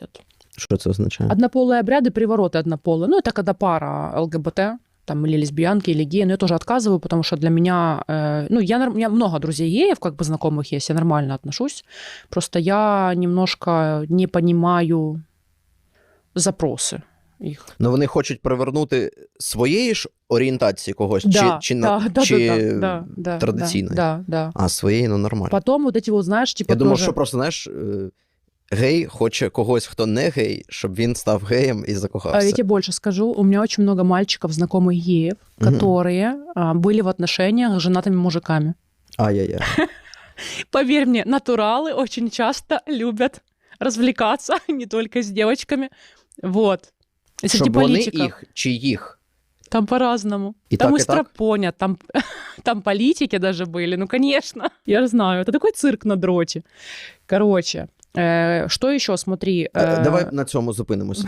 допустят. Що це означає? Однополые обряды, привороты однополые. Ну, это когда пара ЛГБТ, там, или лесбиянки, или геи. Но я тоже отказываю, потому что для меня... э, ну, я, норм- у меня много друзей геев, как бы знакомых есть, я нормально отношусь. Просто я немножко не понимаю запросы их. Ну вони хочуть привернути своєї ж орієнтації когось, да, чи, чи, на, да, да, чи да, да, да, традиційної? Да, да. А своєї, ну нормально. Потом вот эти вот, знаешь, типа Я думав, тоже- що просто, знаєш, е, гей хоче когось, хто не гей, щоб він став геєм і А закохався. Я тебе больше скажу, у меня очень много мальчиков, знакомых геев, Мгм. которые а, были в отношениях с женатыми мужиками. Ай-яй-яй. Поверь мне, натуралы очень часто любят развлекаться не только с девочками. Вот. И Среди Щоб вони политиков. їх чи їх. Там по-разному. И там так, и и так? страпонят, там, там политики даже были. Ну, конечно. Я знаю, это такой цирк на дроте. Короче, э, Що ще? смотри. Е, Давай на цьому зупинимося.